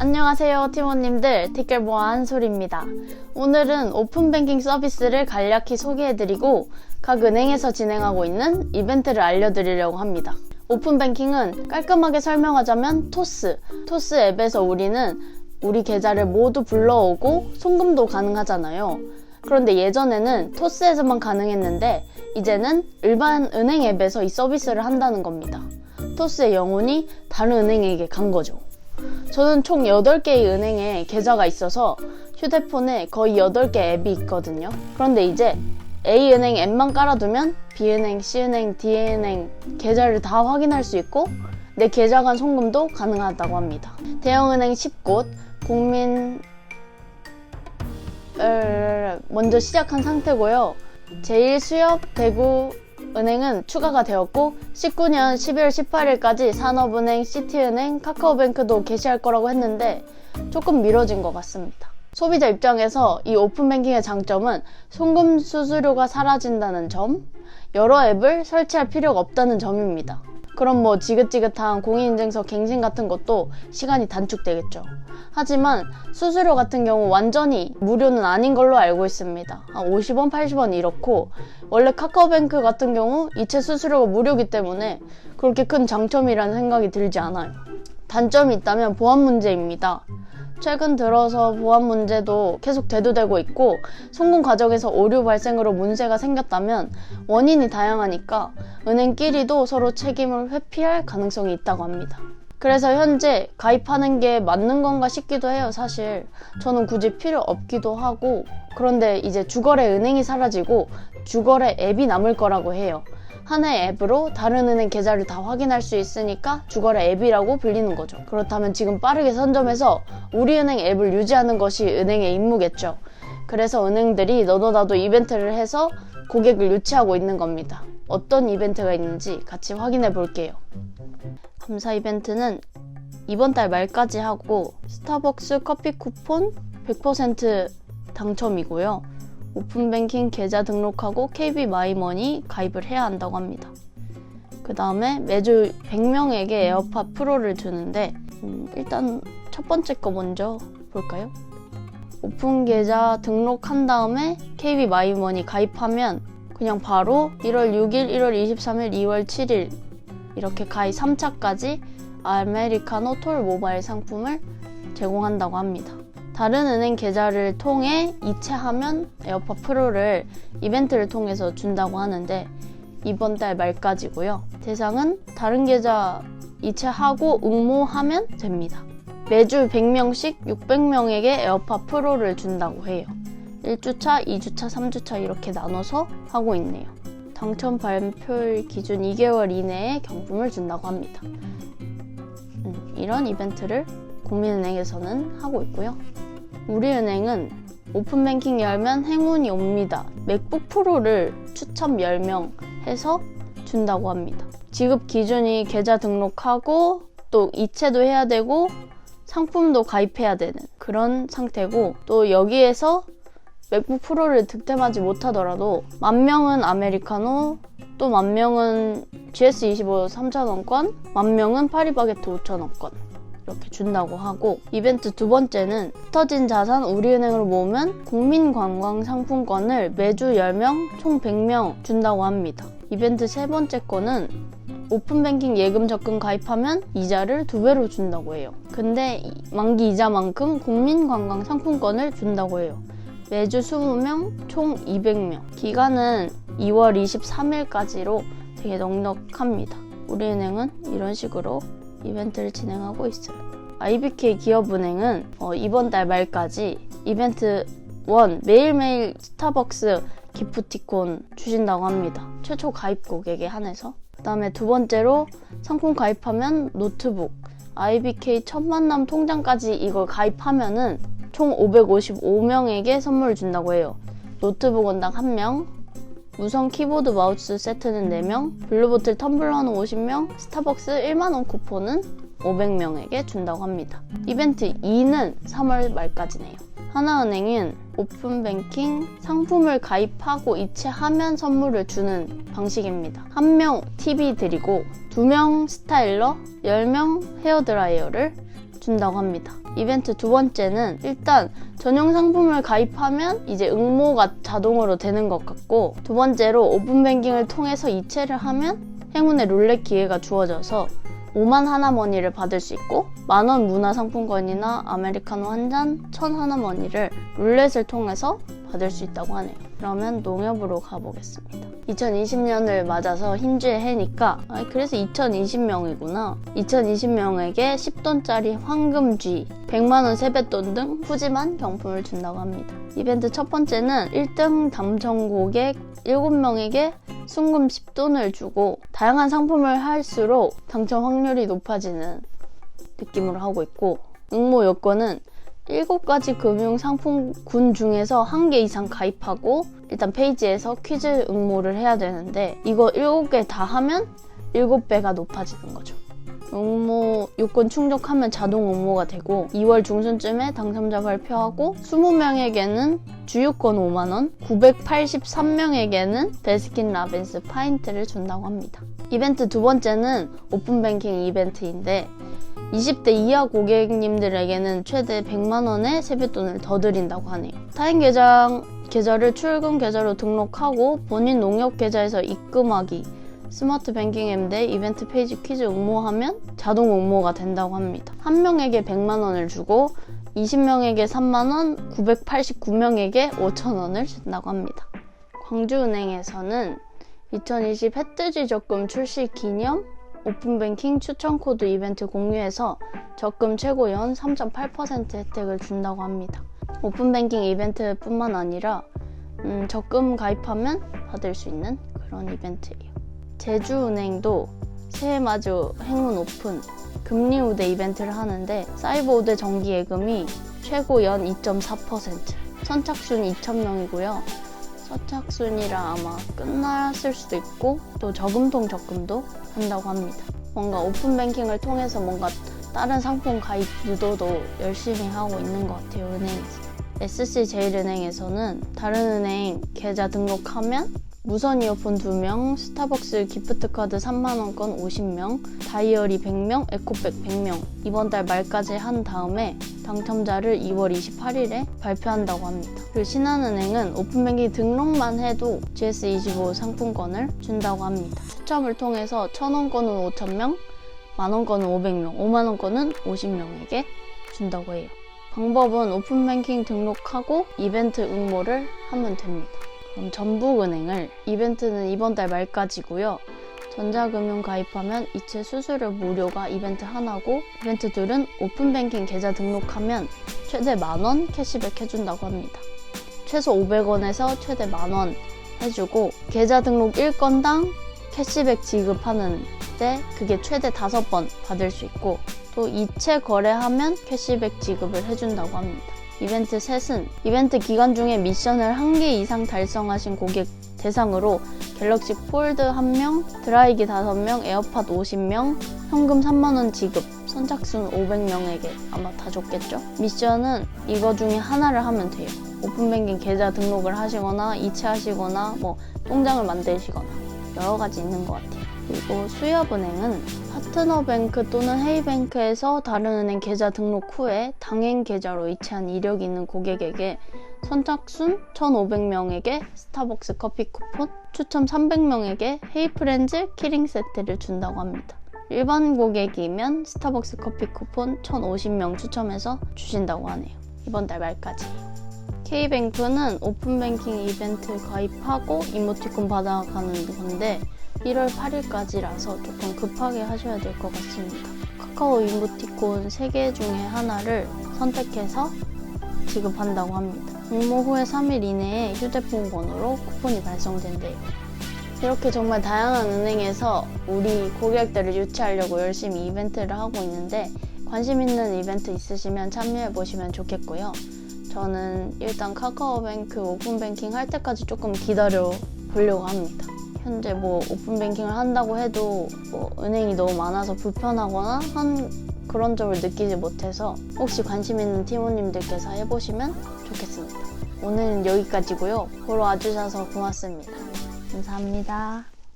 안녕하세요 팀원님들 티끌모아 한솔입니다. 오늘은 오픈뱅킹 서비스를 간략히 소개해드리고 각 은행에서 진행하고 있는 이벤트를 알려드리려고 합니다. 오픈뱅킹은 깔끔하게 설명하자면 토스, 토스 앱에서 우리는 우리 계좌를 모두 불러오고 송금도 가능하잖아요. 그런데 예전에는 토스에서만 가능했는데 이제는 일반 은행 앱에서 이 서비스를 한다는 겁니다. 토스의 영혼이 다른 은행에게 간 거죠. 저는 총 8개의 은행에 계좌가 있어서 휴대폰에 거의 8개 앱이 있거든요. 그런데 이제 A은행 앱만 깔아두면 B은행, C은행, D은행 계좌를 다 확인할 수 있고 내 계좌 간 송금도 가능하다고 합니다. 대형은행 10곳, 국민 을 먼저 시작한 상태고요. 제일 수협 대구 은행은 추가가 되었고 19년 12월 18일까지 산업은행, 시티은행, 카카오뱅크도 개시할 거라고 했는데 조금 미뤄진 것 같습니다. 소비자 입장에서 이 오픈뱅킹의 장점은 송금 수수료가 사라진다는 점, 여러 앱을 설치할 필요가 없다는 점입니다. 그럼 뭐 지긋지긋한 공인인증서 갱신 같은 것도 시간이 단축되겠죠. 하지만 수수료 같은 경우 완전히 무료는 아닌 걸로 알고 있습니다. 한 50원, 80원 이렇고 원래 카카오뱅크 같은 경우 이체 수수료가 무료이기 때문에 그렇게 큰 장점이라는 생각이 들지 않아요. 단점이 있다면 보안 문제입니다. 최근 들어서 보안 문제도 계속 대두되고 있고 송금 과정에서 오류 발생으로 문제가 생겼다면 원인이 다양하니까 은행끼리도 서로 책임을 회피할 가능성이 있다고 합니다. 그래서 현재 가입하는 게 맞는 건가 싶기도 해요, 사실. 저는 굳이 필요 없기도 하고, 그런데 이제 주거래 은행이 사라지고 주거래 앱이 남을 거라고 해요. 하나의 앱으로 다른 은행 계좌를 다 확인할 수 있으니까 주거래 앱이라고 불리는 거죠. 그렇다면 지금 빠르게 선점해서 우리은행 앱을 유지하는 것이 은행의 임무겠죠. 그래서 은행들이 너도 나도 이벤트를 해서 고객을 유치하고 있는 겁니다. 어떤 이벤트가 있는지 같이 확인해 볼게요. 감사 이벤트는 이번 달 말까지 하고 스타벅스 커피 쿠폰 100% 당첨이고요. 오픈뱅킹 계좌 등록하고 KB 마이머니 가입을 해야 한다고 합니다. 그 다음에 매주 100명에게 에어팟 프로를 주는데 음, 일단 첫 번째 거 먼저 볼까요? 오픈 계좌 등록한 다음에 KB 마이머니 가입하면 그냥 바로 1월 6일, 1월 23일, 2월 7일 이렇게 가입 3차까지 아메리카노 톨 모바일 상품을 제공한다고 합니다. 다른 은행 계좌를 통해 이체하면 에어팟 프로를 이벤트를 통해서 준다고 하는데 이번 달 말까지고요. 대상은 다른 계좌 이체하고 응모하면 됩니다. 매주 100명씩 600명에게 에어팟 프로를 준다고 해요. 1주차, 2주차, 3주차 이렇게 나눠서 하고 있네요. 당첨 발표일 기준 2개월 이내에 경품을 준다고 합니다. 음, 이런 이벤트를 국민은행에서는 하고 있고요. 우리은행은 오픈뱅킹 열면 행운이 옵니다. 맥북 프로를 추첨 10명 해서 준다고 합니다. 지급 기준이 계좌 등록하고 또 이체도 해야 되고 상품도 가입해야 되는 그런 상태고 또 여기에서 맥북 프로를 득템하지 못하더라도 만 명은 아메리카노 또 만 명은 GS25 3,000원권 만 명은 파리바게트 5,000원권 이렇게 준다고 하고 이벤트 두 번째는 터진 자산 우리은행으로 모으면 국민관광 상품권을 매주 10명 총 100명 준다고 합니다. 이벤트 세 번째 거는 오픈뱅킹 예금 적금 가입하면 이자를 두 배로 준다고 해요. 근데 만기 이자만큼 국민관광 상품권을 준다고 해요. 매주 20명, 총 200명. 기간은 2월 23일까지로 되게 넉넉합니다. 우리은행은 이런 식으로 이벤트를 진행하고 있어요. IBK 기업은행은 어, 이번 달 말까지 이벤트 1 매일매일 스타벅스 기프티콘 주신다고 합니다. 최초 가입 고객에 한해서. 그 다음에 두 번째로 상품 가입하면 노트북, IBK 첫 만남 통장까지 이걸 가입하면은 총 555명에게 선물을 준다고 해요. 노트북 원당 1명, 무선 키보드 마우스 세트는 4명, 블루보틀 텀블러는 50명, 스타벅스 1만원 쿠폰은 500명에게 준다고 합니다. 이벤트 2는 3월 말까지네요. 하나은행은 오픈뱅킹 상품을 가입하고 이체하면 선물을 주는 방식입니다. 한 명 TV 드리고 두 명 스타일러, 10명 헤어드라이어를 준다고 합니다. 이벤트 두 번째는 일단 전용 상품을 가입하면 이제 응모가 자동으로 되는 것 같고 두 번째로 오픈뱅킹을 통해서 이체를 하면 행운의 룰렛 기회가 주어져서 5만 하나머니를 받을 수 있고 만원 문화상품권이나 아메리카노 한 잔, 천 하나머니를 룰렛을 통해서 받을 수 있다고 하네요. 그러면 농협으로 가보겠습니다. 2020년을 맞아서 힘주의 해니까 아, 그래서 2020명이구나. 2020명에게 10돈짜리 황금쥐, 100만원 세뱃돈 등 푸짐한 경품을 준다고 합니다. 이벤트 첫 번째는 1등 당첨 고객 7명에게 순금 10돈을 주고 다양한 상품을 할수록 당첨 확률이 높아지는 느낌으로 하고 있고 응모 요건은 7가지 금융 상품군 중에서 한 개 이상 가입하고 일단 페이지에서 퀴즈 응모를 해야 되는데 이거 7개 다 하면 7배가 높아지는 거죠. 응모 요건 충족하면 자동 응모가 되고 2월 중순쯤에 당첨자 발표하고 20명에게는 주유권 5만원, 983명에게는 베스킨 라빈스 파인트를 준다고 합니다. 이벤트 두 번째는 오픈뱅킹 이벤트인데 20대 이하 고객님들에게는 최대 100만 원의 세뱃돈을 더 드린다고 하네요. 타인 계좌, 계좌를 출금 계좌로 등록하고 본인 농협 계좌에서 입금하기 스마트 뱅킹 앱 내 이벤트 페이지 퀴즈 응모하면 자동 응모가 된다고 합니다. 한 명에게 100만 원을 주고 20명에게 3만 원, 989명에게 5천 원을 준다고 합니다. 광주은행에서는 2020 햇뜨지 적금 출시 기념 오픈뱅킹 추천 코드 이벤트 공유해서 적금 최고 연 3.8% 혜택을 준다고 합니다. 오픈뱅킹 이벤트뿐만 아니라 음, 적금 가입하면 받을 수 있는 그런 이벤트예요. 제주은행도 새해 맞이 행운 오픈 금리 우대 이벤트를 하는데 사이버 우대 정기 예금이 최고 연 2.4% 선착순 2,000명이고요. 선착순이라 아마 끝났을 수도 있고 또 저금통 적금도 한다고 합니다. 뭔가 오픈뱅킹을 통해서 뭔가 다른 상품 가입 유도도 열심히 하고 있는 것 같아요 은행에서. SC제일은행에서는 다른 은행 계좌 등록하면 무선 이어폰 2명, 스타벅스 기프트카드 3만원권 50명, 다이어리 100명, 에코백 100명 이번 달 말까지 한 다음에 당첨자를 2월 28일에 발표한다고 합니다. 그리고 신한은행은 오픈뱅킹 등록만 해도 GS25 상품권을 준다고 합니다. 추첨을 통해서 1,000원권은 5,000명, 만원권은 500명, 5만원권은 50명에게 준다고 해요. 방법은 오픈뱅킹 등록하고 이벤트 응모를 하면 됩니다. 그럼 전북은행을 이벤트는 이번 달 말까지고요. 전자금융 가입하면 이체 수수료 무료가 이벤트 하나고 이벤트 둘은 오픈뱅킹 계좌 등록하면 최대 만원 캐시백 해준다고 합니다. 최소 500원에서 최대 만원 해주고 계좌 등록 1건당 캐시백 지급하는 때 그게 최대 5번 받을 수 있고 또 이체 거래하면 캐시백 지급을 해준다고 합니다. 이벤트 셋은 이벤트 기간 중에 미션을 한 개 이상 달성하신 고객 대상으로 갤럭시 폴드 1명, 드라이기 5명, 에어팟 50명, 현금 3만원 지급, 선착순 500명에게 아마 다 줬겠죠? 미션은 이거 중에 하나를 하면 돼요. 오픈뱅킹 계좌 등록을 하시거나 이체하시거나 뭐 통장을 만드시거나 여러 가지 있는 것 같아요. 그리고 수협은행은 파트너뱅크 또는 헤이뱅크에서 다른 은행 계좌 등록 후에 당행 계좌로 이체한 이력이 있는 고객에게 선착순 1,500명에게 스타벅스 커피 쿠폰, 추첨 300명에게 헤이프렌즈 키링 세트를 준다고 합니다. 일반 고객이면 스타벅스 커피 쿠폰 1,050명 추첨해서 주신다고 하네요. 이번 달 말까지. K뱅크는 오픈뱅킹 이벤트 가입하고 이모티콘 받아가는 건데 1월 8일까지라서 조금 급하게 하셔야 될 것 같습니다. 카카오 이모티콘 3개 중에 하나를 선택해서 지급한다고 합니다. 응모 후에 3일 이내에 휴대폰 번호로 쿠폰이 발송된대요. 이렇게 정말 다양한 은행에서 우리 고객들을 유치하려고 열심히 이벤트를 하고 있는데 관심 있는 이벤트 있으시면 참여해 보시면 좋겠고요. 저는 일단 카카오뱅크 오픈뱅킹 할 때까지 조금 기다려 보려고 합니다. 현재 뭐 오픈뱅킹을 한다고 해도 뭐 은행이 너무 많아서 불편하거나 한 그런 점을 느끼지 못해서 혹시 관심 있는 팀원님들께서 해보시면 좋겠습니다. 오늘은 여기까지고요. 보러 와주셔서 고맙습니다. 감사합니다.